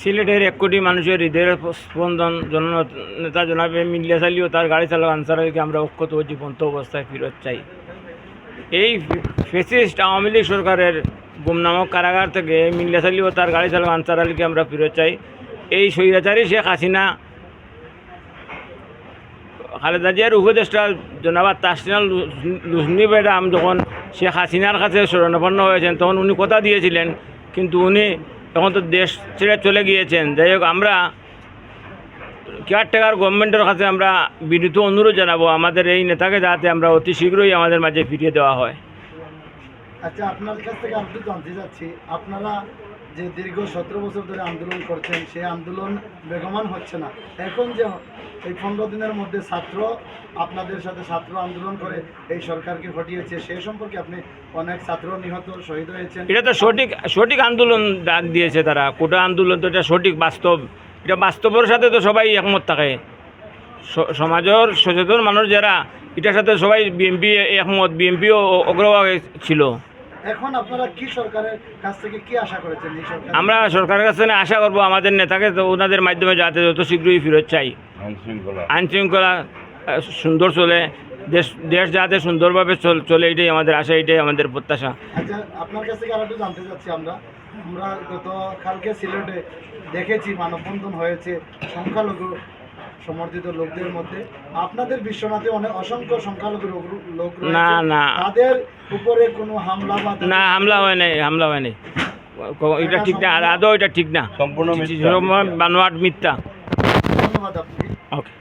সিলেটের এক কোটি মানুষের হৃদয়ের স্পন্দন জননেতা জনাবে মিলিয়া চালিও তার গাড়ি চালক আনসার আলীকে আমরা অক্ষত ও জীবন্ত অবস্থায় ফেরত চাই। এই ফেসিস্ট আওয়ামী লীগ সরকারের গুমনামক কারাগার থেকে মিলিয়া চালিও তার গাড়ি চালক আনসার আলীকে আমরা ফেরত চাই। এই স্বৈরাচারী শেখ হাসিনা, খালেদা জিয়ার উপদেষ্টা জনাবা তাসনিয়া লুসনি বেডাম যখন শেখ হাসিনার কাছে শরণাপন্ন হয়েছেন, তখন উনি কথা দিয়েছিলেন, কিন্তু উনি তখন তো দেশ ছেড়ে চলে গিয়েছেন। যাই হোক, আমরা কেয়ারটেকার গভর্নমেন্টের কাছে আমরা বিনীত অনুরোধ জানাব। আমাদের এই নেতাকে যাতে আমরা অতি শীঘ্রই আমাদের মাঝে ফিরিয়ে দেওয়া হয়। আচ্ছা আপনার কাছ থেকে আমি জানতে চাচ্ছি, আপনারা যে দীর্ঘ সতেরো বছর ধরে আন্দোলন করছেন, সেই আন্দোলন বেগমান হচ্ছে না। এখন যে এই পনেরো দিনের মধ্যে ছাত্র আপনাদের সাথে ছাত্র আন্দোলন করে এই সরকারকে হটিয়েছে সে সম্পর্কে আপনি অনেক ছাত্র নিহত, শহীদ হয়েছেন। এটা তো সঠিক সঠিক আন্দোলন ডাক দিয়েছে তারা। কোটা আন্দোলন তো এটা সঠিক বাস্তব। এটা বাস্তবের সাথে তো সবাই একমত থাকে। সমাজের সচেতন মানুষ যারা, এটার সাথে সবাই বিএনপি একমত। বিএনপিও অগ্রভাগে ছিল। এখন আপনারা কি সরকারের কাছ থেকে কি আশা করেছেন এই সরকার? আমরা সরকারের কাছে আশা করব আমাদের নেতাকে তো ওনাদের মাধ্যমে যাতে যত শীঘ্রই ফেরত চাই। আইনশৃঙ্খলা। আইন শৃঙ্খলা আহ, সুন্দর চলে দেশ দেশ যাতে সুন্দরভাবে চল- চলে এটাই আমাদের আশা এটাই আমাদের প্রত্যাশা। আচ্ছা আপনার কাছ থেকে আর একটু জানতে চাচ্ছি আমরা। আমরা গত কালকে সিলেটে দেখেছি মানববন্ধন হয়েছে সংখ্যালঘু সমর্থিত লোকদের মধ্যে। আপনাদের বিশ্বনাথে অনেক অসংখ্য সংখ্যালঘু লোক রয়েছে। না না। তাদের উপরে কোনো হামলা বা না হামলা হয় নাই হামলা হয় নাই। এটা ঠিক না আদৌ এটা ঠিক না। সম্পূর্ণ বানোয়াট মিথ্যা। ধন্যবাদ আপনাকে। ওকে